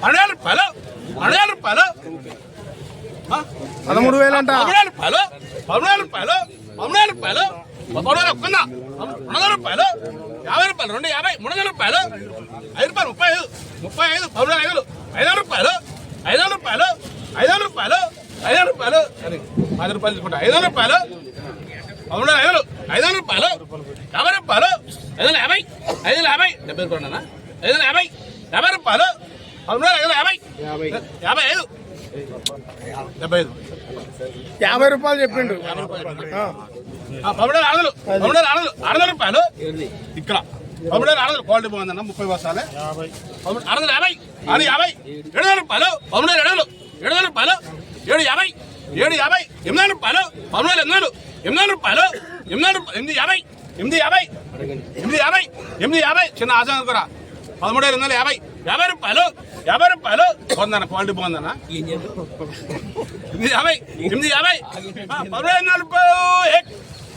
పన్నెండు వేల రూపాయలు పన్నెండు వేల రూపాయలు పదమూడు వేలంట. పదమూడు వేల రూపాయలు పదమూడు వేల రూపాయలు పదమూడు వేల రూపాయలు పదమూడు వేల ఒక్కన్నా రెండు రూపాయలు యాభై రూపాయలు రెండు యాభై మూడు వందల రూపాయలు ఐదు రూపాయలు ముప్పై ఐదు. ముప్పై ఐదు పదమూడు వేల ఐదు. ఐదు వందల రూపాయలు ఐదు వందల రూపాయలు ఐదు వందల రూపాయలు ఐదు రూపాయలు సరే పది రూపాయలు తీసుకుంటా. ఐదు వందల రూపాయలు పదమూడు వేల ఐదు. ఐదు వందల రూపాయలు యాభై రూపాయలు. ఐదు యాభై. ఐదు వందల యాభై. డెబ్బై రూపాయలు ఐదు యాభై. యాభై రూపాయలు. యాభై యాభై. ఐదు. డెబ్బై ఐదు. యాభై రూపాయలు చెప్పిండు. పదమూడు ఆరు వందలు ఆరు వందల రూపాయలు. ఇక్కడ. పదమూడు ఆరు వందలు క్వాలిటీ బాగుందన్న ముప్పై ఆరు వందల యాభై. ఆరు యాభై. ఏడు వందల రూపాయలు. పదమూడు ఏడు వందలు ఏడు వందల రూపాయలు. ఏడు యాభై. ఏడు యాభై. ఎనిమిది వందల రూపాయలు. పదమూడు ఎనిమిది వందలు ఎనిమిది వందల రూపాయలు. ఎనిమిది వందల రూపాయలు. ఎనిమిది యాభై. ఎనిమిది యాభై. ఎనిమిది యాభై. ఎనిమిది యాభై. చిన్న ఆచారం కూడా పదమూడు ఎనిమిది వందల యాభై. యాభై రూపాయలు యాభై రూపాయలు. బాగుందన్న క్వాలిటీ బాగుందన్న ఎనిమిది యాభై ఎనిమిది యాభై. ఆ, పదమూడు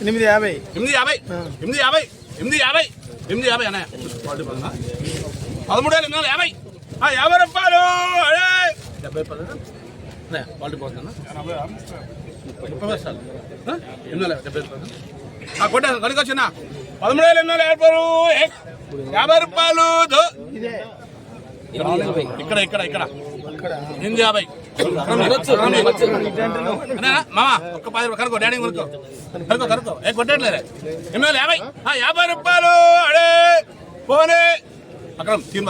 ఎనిమిది యాభై. ఎనిమిది యాభై ఎనిమిది యాభై ఎనిమిది యాభై ఎనిమిది యాభై అన్నయ్య క్వాలిటీ బాగుందా పదమూడు వేల ఎనిమిది వందల యాభై. ఆ, యాభై రూపాయలు అడే డెబ్బై అన్నయ్య క్వాలిటీ బాగుందన్న ముప్పై ఆ? ఎనిమిది వందల డెబ్బై కొట్టాను కనుకొచ్చిన పదమూడు వేల ఎనిమిది వందల యాభై రూపాయలు ఇక్కడ ఇక్కడ ఇక్కడ. ఎనిమిది యాభై. మామ ఒక్క పది రూపాయలు కనుకో డాడీ కొనుక్కో. కనుకో కనుకో ఏ కొట్టట్లేదే. ఎనిమిది యాభై. యాభై రూపాయలు అడే. పోనీ. అక్కడ తీన్